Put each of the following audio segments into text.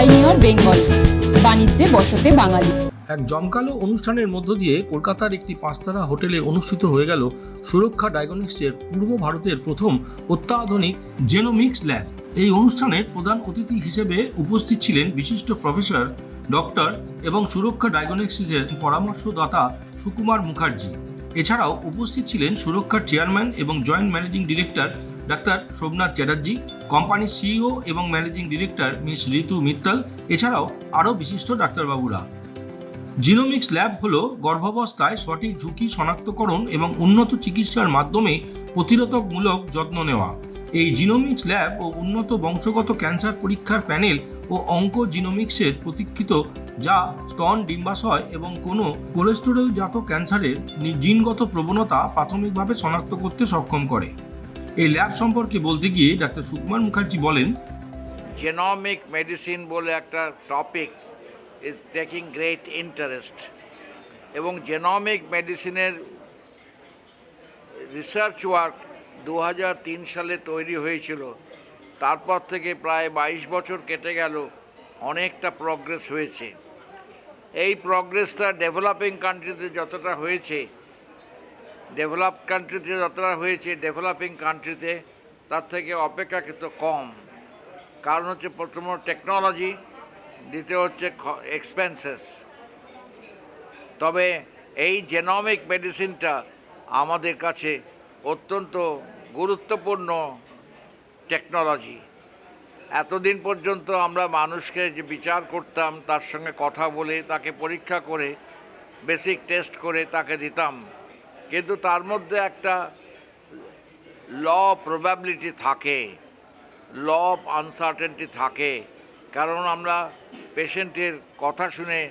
Pioneer Bengal বাণিজ্যে বসতে বাঙালি। এক জমকালো অনুষ্ঠানের মধ্য দিয়ে কলকাতার একটি পাঁচতারা হোটেলে অনুষ্ঠিত হয়ে গেল সুরক্ষা ডায়াগনস্টিক্সের পূর্ব ভারতের প্রথম অত্যাধুনিক জেনোমিক্স ল্যাব। এই অনুষ্ঠানের প্রধান অতিথি হিসেবে উপস্থিত ছিলেন বিশিষ্ট প্রফেসর ডক্টর এবং সুরক্ষা ডায়াগনস্টিক্সের পরামর্শদাতা সুকুমার মুখার্জি। এছাড়াও উপস্থিত ছিলেন সুরক্ষার চেয়ারম্যান এবং জয়েন্ট ম্যানেজিং ডিরেক্টর ডাক্তার সোমনাথ চ্যাটার্জি কোম্পানির সিইও এবং managing director miss Ritu Mittal, এছাড়াও আরও বিশিষ্ট ডাক্তারবাবুরা। জিনোমিক্স ল্যাব হল গর্ভাবস্থায় সঠিক ঝুঁকি শনাক্তকরণ এবং উন্নত চিকিৎসার মাধ্যমে প্রতিরোধকমূলক যত্ন নেওয়া। এই জিনোমিক্স ল্যাব ও উন্নত বংশগত ক্যান্সার পরীক্ষার প্যানেল ও অঙ্ক জিনোমিক্সের প্রতীক্ষিত যা স্তন, ডিম্বাশয় এবং কোনো কোলেস্টেরলজাত ক্যান্সারের জিনগত প্রবণতা প্রাথমিকভাবে শনাক্ত করতে সক্ষম করে। এই ল্যাব সম্পর্কে বলতে গিয়ে ডাক্তার সুকুমার মুখার্জি বলেন জেনমিক মেডিসিন বলে একটা topic is taking great interest এবং জেনমিক মেডিসিনের রিসার্চ ওয়ার্ক দু সালে তৈরি হয়েছিল। তারপর থেকে প্রায় বাইশ বছর কেটে গেল, অনেকটা প্রগ্রেস হয়েছে। এই প্রগ্রেসটা ডেভেলপিং কান্ট্রিতে যতটা হয়েছে ডেভেলপ কান্ট্রিতে যতটা হয়েছে ডেভেলপিং কান্ট্রিতে তার থেকে অপেক্ষাকৃত কম। কারণ হচ্ছে প্রথম টেকনোলজি দ্বিতীয় হচ্ছে এক্সপেন্সেস তবে এই জেনমিক মেডিসিনটা আমাদের কাছে অত্যন্ত গুরুত্বপূর্ণ টেকনোলজি এতদিন পর্যন্ত আমরা মানুষকে যে বিচার করতাম, তার সঙ্গে কথা বলে, তাকে পরীক্ষা করে বেসিক টেস্ট করে, তাকে দিতাম। কিন্তু তার মধ্যে একটা ল প্রবাবিলিটি থাকে ল অফ আনসার্টেনটি থাকে। কারণ আমরা পেশেন্টের কথা শুনে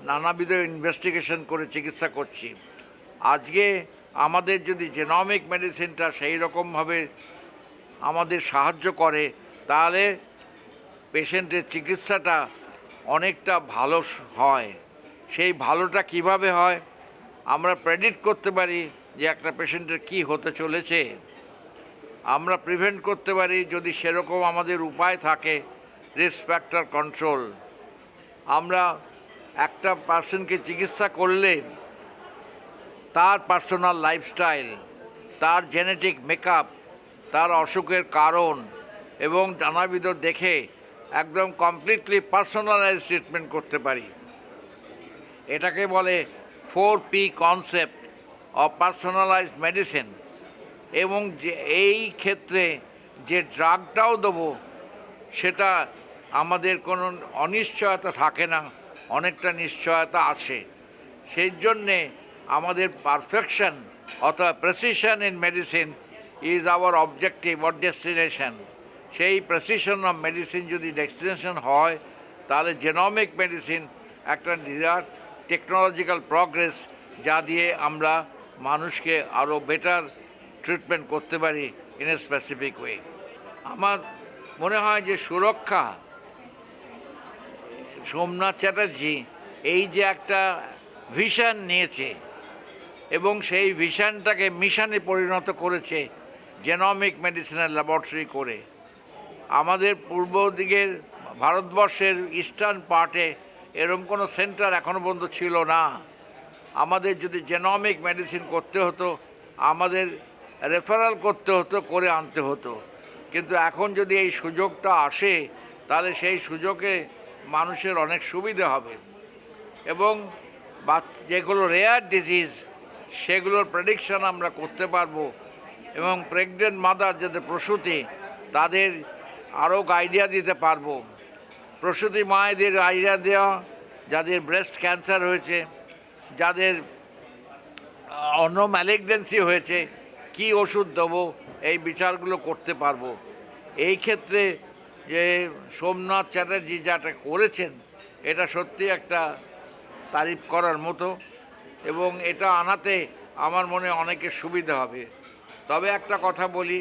নানাবিধ ইনভেস্টিগেশন করে চিকিৎসা করছি। আজকে আমাদের যদি জেনমিক মেডিসিনটা সেই রকমভাবে আমাদের সাহায্য করে, তাহলে পেশেন্টের চিকিৎসাটা অনেকটা ভালো হয়। সেই ভালোটা কীভাবে হয়? আমরা প্রেডিক্ট করতে পারি যে একটা পেশেন্টের কি হতে চলেছে। আমরা প্রিভেন্ট করতে পারি যদি সেরকম আমাদের উপায় থাকে রিস্ক ফ্যাক্টর কন্ট্রোল আমরা একটা পার্সনকে চিকিৎসা করলে তার পার্সোনাল লাইফস্টাইল তার জেনেটিক মেকআপ তার অসুখের কারণ এবং নানাবিধ দেখে একদম কমপ্লিটলি পার্সোনালাইজ ট্রিটমেন্ট করতে পারি। এটাকে বলে four P concept of personalised medicine এবং যে এই ক্ষেত্রে যে ড্রাগটাও দেবো, সেটা আমাদের কোনো অনিশ্চয়তা থাকে না, অনেকটা নিশ্চয়তা আসে। সেই জন্যে আমাদের পারফেকশন অথবা precision in medicine is our objective or destination সেই প্রেসিশন অফ মেডিসিন যদি ডেস্টিনেশন হয়, তাহলে জেনমিক মেডিসিন একটা বিরাট টেকনোলজিক্যাল প্রগ্রেস যা দিয়ে আমরা মানুষকে আরও বেটার ট্রিটমেন্ট করতে পারি ইন এ স্পেসিফিক ওয়ে আমার মনে হয় যে সুরক্ষা, সোমনাথ চ্যাটার্জি এই যে একটা ভিশন নিয়েছে এবং সেই ভিশনটাকে মিশনে পরিণত করেছে জেনমিক মেডিসিনের ল্যাবরেটরি করে, আমাদের পূর্ব দিকের ভারতবর্ষের ইস্টার্ন পার্টে এরকম কোনো সেন্টার এখনও পর্যন্ত ছিল না। আমাদের যদি জেনমিক মেডিসিন করতে হতো, আমাদের রেফারাল করতে হতো, করে আনতে হতো। কিন্তু এখন যদি এই সুযোগটা আসে, তাহলে সেই সুযোগে মানুষের অনেক সুবিধে হবে। এবং যেগুলো রেয়ার ডিজিজ সেগুলোর প্রেডিকশান আমরা করতে পারব। এবং প্রেগনেন্ট মাদার যাদের প্রসূতি, তাদের আরও আইডিয়া দিতে পারব। প্রসূতি মায়েদের আইডিয়া দেওয়া, যাদের ব্রেস্ট ক্যান্সার হয়েছে, যাদের অন্য ম্যালিগনেন্সি হয়েছে, কি ওষুধ দেবো, এই বিচারগুলো করতে পারব। এই ক্ষেত্রে যে সোমনাথ চ্যাটার্জি যেটা করেছেন, এটা সত্যি একটা তারিফ করার মতো এবং এটা আনাতে আমার মনে অনেকের সুবিধা হবে। তবে একটা কথা বলি,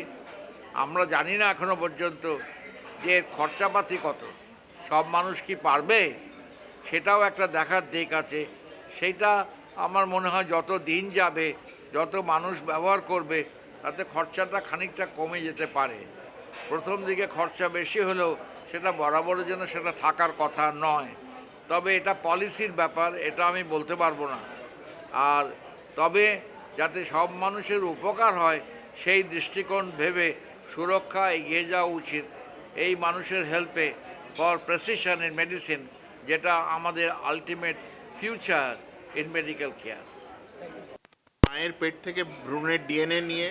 আমরা জানি না এখনও পর্যন্ত যে খরচাপাতি কত। সব মানুষ কি পারবে? সেটাও একটা দেখার দিক আছে। সেটা আমার মনে হয় যত দিন যাবে, যত মানুষ ব্যবহার করবে, তাতে খরচাটা খানিকটা কমে যেতে পারে। প্রথম দিকে খরচা বেশি হলেও সেটা বরাবরের জন্য সেটা থাকার কথা নয়। তবে এটা পলিসির ব্যাপার, এটা আমি বলতে পারব না। আর তবে যাতে সব মানুষের উপকার হয়, সেই দৃষ্টিকোণ ভেবে সুরক্ষা এগিয়ে যাওয়া উচিত। এই মানুষের হেল্পে ফর প্রেসিশন ইন মেডিসিন যেটা আমাদের ultimate future in medical care মায়ের পেট থেকে ভ্রূণের ডিএনএ নিয়ে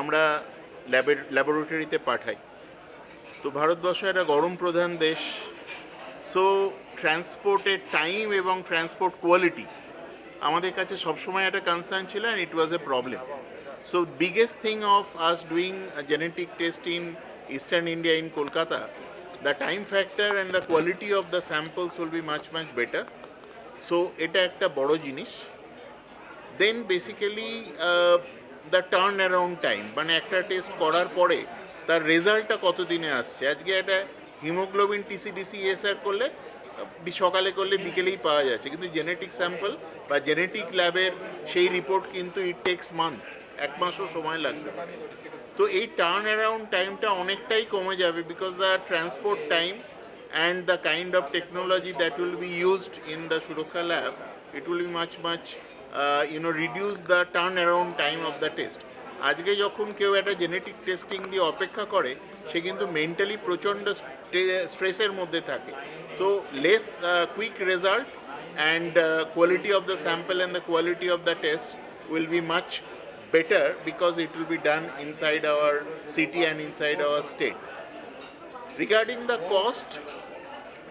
আমরা ল্যাবের ল্যাবরেটরিতে পাঠাই। তো ভারতবর্ষ একটা গরম প্রধান দেশ। সো ট্রান্সপোর্টের টাইম এবং ট্রান্সপোর্ট কোয়ালিটি আমাদের কাছে সবসময় একটা কনসার্ন ছিল and it was a problem so biggest thing of us doing genetic test in eastern India in Kolkata the time factor and the quality of the samples will be much much better so এটা একটা বড় জিনিস। Then basically the turn around time মানে একটা test করার পরে তার রেজাল্টটা কত দিনে আসছে? আজকে একটা হিমোগ্লোবিন টিসিডিসি এসআর করলে সকালে করলে বিকেলেই পাওয়া যাচ্ছে। কিন্তু জেনেটিক স্যাম্পল বা জেনেটিক ল্যাবের সেই রিপোর্ট কিন্তু ইট টেক্স মান্থ এক মাসও সময় লাগবে। তো এই টার্ন অ্যারাউন্ড টাইমটা অনেকটাই কমে যাবে because the transport time and the kind of technology that will be used in the Suraksha lab it will be much uh, you know reduce the turnaround time of the test. আজকে যখন কেউ একটা genetic testing দিয়ে অপেক্ষা করে সে কিন্তু mentally প্রচণ্ড স্ট্রেসের মধ্যে থাকে। So less quick result and quality of the sample and the quality of the test will be much better because it will be done inside our city and inside our state. Regarding the cost,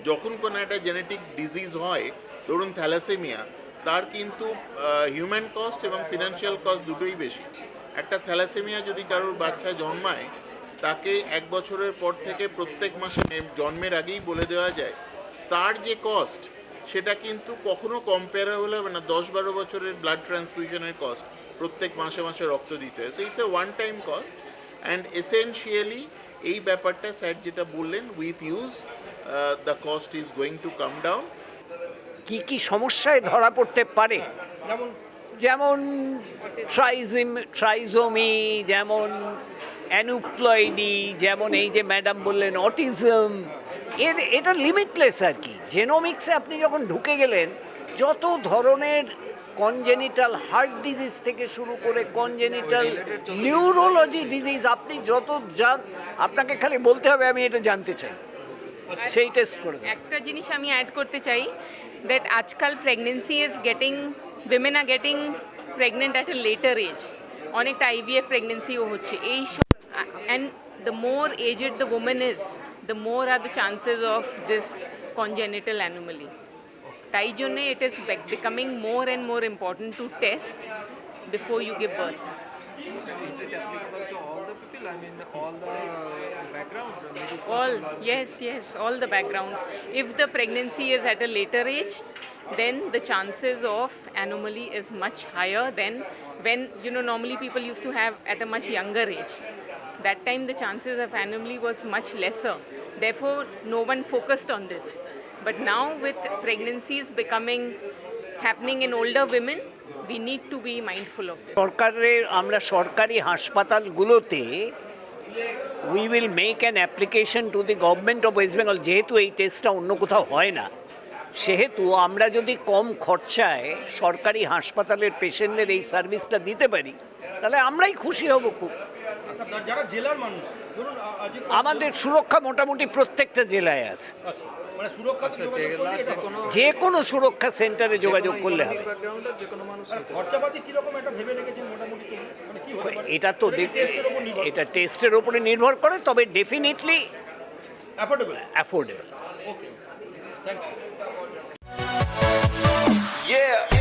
যখন কোনো একটা genetic disease হয় ধরুন thalassaemia তার কিন্তু human cost এবং financial cost দুটোই বেশি। একটা থ্যালাসেমিয়া যদি কারোর বাচ্চা জন্মায় তাকে এক বছরের পর থেকে প্রত্যেক মাসে জন্মের আগেই বলে দেওয়া যায় তার যে কস্ট সেটা কিন্তু কখনো কম্পেয়ারেবল হবে না। দশ বারো বছরের ব্লাড ট্রান্সফিউশনের কস্ট প্রত্যেক মাসে মাসে রক্ত দিতে হয়। So it's a one time cost and essentially এই ব্যাপারটা স্যার যেটা বললেন with use the cost is going to come down কি কি সমস্যায় ধরা পড়তে পারে? যেমন? যেমন ট্রাইজিম ট্রাইজোমি যেমন অ্যানুপ্লয়েডি যেমন এই যে ম্যাডাম বললেন অটিজম এর এটা লিমিটলেস আর কি। জেনোমিক্সে আপনি যখন ঢুকে গেলেন যত ধরনের কনজেনিটাল হার্ট ডিজিজ থেকে শুরু করে কনজেনিটাল নিউরোলজি ডিজিজ আপনি যত যান আপনাকে খালি বলতে হবে আমি এটা জানতে চাই। সেই টেস্ট করে একটা জিনিস আমি অ্যাড করতে চাই দ্যাট আজকাল pregnancy is getting women are getting pregnant at a later age অনেকটা আইভিএফ প্রেগনেন্সিও হচ্ছে। এই সব and the more aged the women is the more are the chances of this congenital anomaly তাই জন্যে it is becoming more and more important to test before you give birth Is it applicable to all the people? I mean, all the background, the middle class all and all? yes yes all the backgrounds if the pregnancy is at a later age then the chances of anomaly is much higher than when you know normally people used to have at a much younger age that time the chances of anomaly was much lesser therefore no one focused on this But now with pregnancies becoming happening in older women we need to be mindful of this. সরকারের আমরা সরকারি হাসপাতালগুলোতে we will make an application to the government of West Bengal যেহেতু এই টেস্টটা অন্য কোথাও হয় না। সেহেতু আমরা যদি কম খরচায় সরকারি হাসপাতালের পেশেন্টদের এই সার্ভিসটা দিতে পারি তাহলে আমরাই খুশি হব খুব। যারা জেলার মানুষ আমাদের সুরক্ষা মোটামুটি প্রত্যেকটা জেলায় আছে। মানে সুরক্ষা আচ্ছা, যে কোনো সুরক্ষা সেন্টারে যোগাযোগ করলে হবে? মানে পারে। এটা তো এটা টেস্টের ওপরে নির্ভর করে তবে definitely affordable affordable okay thank you.